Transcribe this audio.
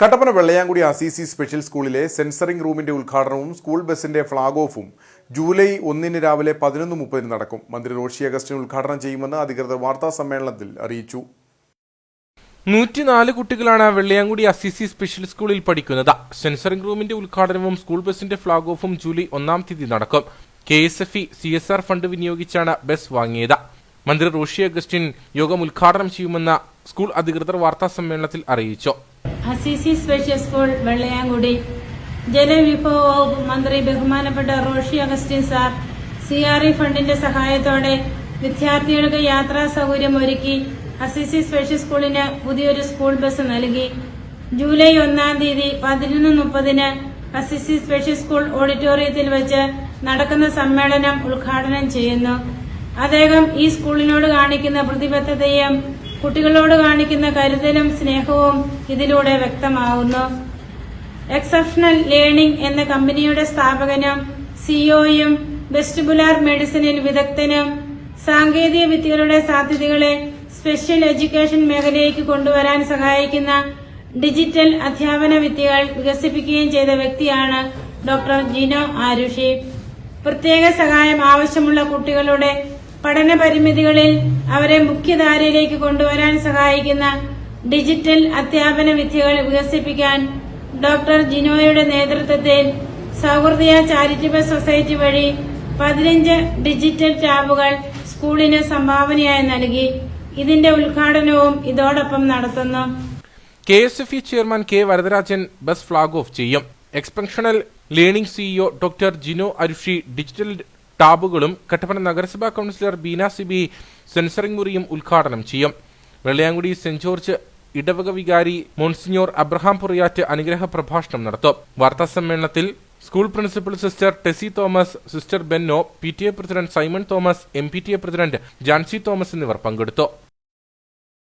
Kattappana Vellayamkudi Assisi special സ്കൂളിലെ censoring റൂമിന്റെ ഉദ്ഘാടനവും സ്കൂൾ ബസിന്റെ ഫ്ളാഗ് ഓഫും ജൂലൈ ഒന്നിന് രാവിലെ പതിനൊന്ന് മുപ്പതിന് നടക്കും. മന്ത്രി റോഷി അഗസ്റ്റിൻ ഉദ്ഘാടനം ചെയ്യുമെന്ന് അധികൃതർ വാർത്താ സമ്മേളനത്തിൽ അറിയിച്ചു. നൂറ്റിനാല് കുട്ടികളാണ് വെള്ളയാങ്കുടി അസിസി സ്പെഷ്യൽ സ്കൂളിൽ പഠിക്കുന്നത്. സെൻസറിംഗ് റൂമിന്റെ ഉദ്ഘാടനവും സ്കൂൾ ബസിന്റെ ഫ്ളാഗ് ഓഫും ജൂലൈ ഒന്നാം തീയതി നടക്കും. K S F E C S R fund വിനിയോഗിച്ചാണ് bus വാങ്ങിയത്. മന്ത്രി റോഷി അഗസ്റ്റിൻ യോഗം ഉദ്ഘാടനം ചെയ്യുമെന്ന് സ്കൂൾ അധികൃതർ വാർത്താ സമ്മേളനത്തിൽ അറിയിച്ചു. അസിസി സ്പെഷ്യൽ സ്കൂൾ വെള്ളയാങ്കുടി ജലവിഭവ വകുപ്പ് മന്ത്രി ബഹുമാനപ്പെട്ട Roshi Augustine sir C R E ഫണ്ടിന്റെ സഹായത്തോടെ വിദ്യാർത്ഥികൾക്ക് യാത്രാ സൗകര്യം ഒരുക്കി അസിസി സ്പെഷ്യൽ സ്കൂളിന് പുതിയൊരു സ്കൂൾ ബസ് നൽകി. ജൂലൈ ഒന്നാം തീയതി പതിനൊന്ന് മുപ്പതിന് അസിസി സ്പെഷ്യൽ സ്കൂൾ ഓഡിറ്റോറിയത്തിൽ വെച്ച് നടക്കുന്ന സമ്മേളനം ഉദ്ഘാടനം ചെയ്യുന്നു. അദ്ദേഹം ഈ സ്കൂളിനോട് കാണിക്കുന്ന പ്രതിബദ്ധതയും കുട്ടികളോട് കാണിക്കുന്ന കരുതലും സ്നേഹവും ഇതിലൂടെ വ്യക്തമാവുന്നു. എക്സെപ്ഷണൽ ലേണിംഗ് എന്ന കമ്പനിയുടെ സ്ഥാപകനും സിഇഒയും വെസ്റ്റിബുലാർ മെഡിസിനിൽ വിദഗ്ധനും സാങ്കേതിക വിദ്യകളുടെ സാധ്യതകളെ സ്പെഷ്യൽ എഡ്യൂക്കേഷൻ മേഖലയിലേക്ക് കൊണ്ടുവരാൻ സഹായിക്കുന്ന ഡിജിറ്റൽ അധ്യാപന വിദ്യകൾ വികസിപ്പിക്കുകയും ചെയ്ത വ്യക്തിയാണ് ഡോക്ടർ ജിനോ ആരുഷി പ്രത്യേക സഹായം ആവശ്യമുള്ള കുട്ടികളുടെ പഠന പരിമിതികളിൽ അവരെ മുഖ്യധാരയിലേക്ക് കൊണ്ടുവരാൻ സഹായിക്കുന്ന ഡിജിറ്റൽ അധ്യാപന വിദ്യകൾ വികസിപ്പിക്കാൻ ഡോക്ടർ ജിനോയുടെ നേതൃത്വത്തിൽ സൗഹൃദയ ചാരിറ്റബിൾ സൊസൈറ്റി വഴി പതിനഞ്ച് ഡിജിറ്റൽ ടാബുകൾ സ്കൂളിന് സംഭാവനയായി നൽകി. ഇതിന്റെ ഉദ്ഘാടനവും ഇതോടൊപ്പം നടത്തുന്നു. K S F E chairman K Varadarajan bus flag off ചെയ്യും. Experiential learning CEO doctor Jino Arushi digital ടാബുകളും Kattappana നഗരസഭാ കൗൺസിലർ ബീന സിബി സെൻസറിംഗ് മുറിയും ഉദ്ഘാടനം ചെയ്യും. വെള്ളയാങ്കുടി സെന്റ് ജോർജ് ഇടവക വികാരി മോൺസിഞ്ഞോർ അബ്രഹാം പുറിയാറ്റ് അനുഗ്രഹ പ്രഭാഷണം നടത്തും. വാർത്താ സമ്മേളനത്തിൽ school principal sister Tessy Thomas sister Benno P T A president Simon Thomas M P T A president Jancy Thomas എന്നിവർ പങ്കെടുത്തു.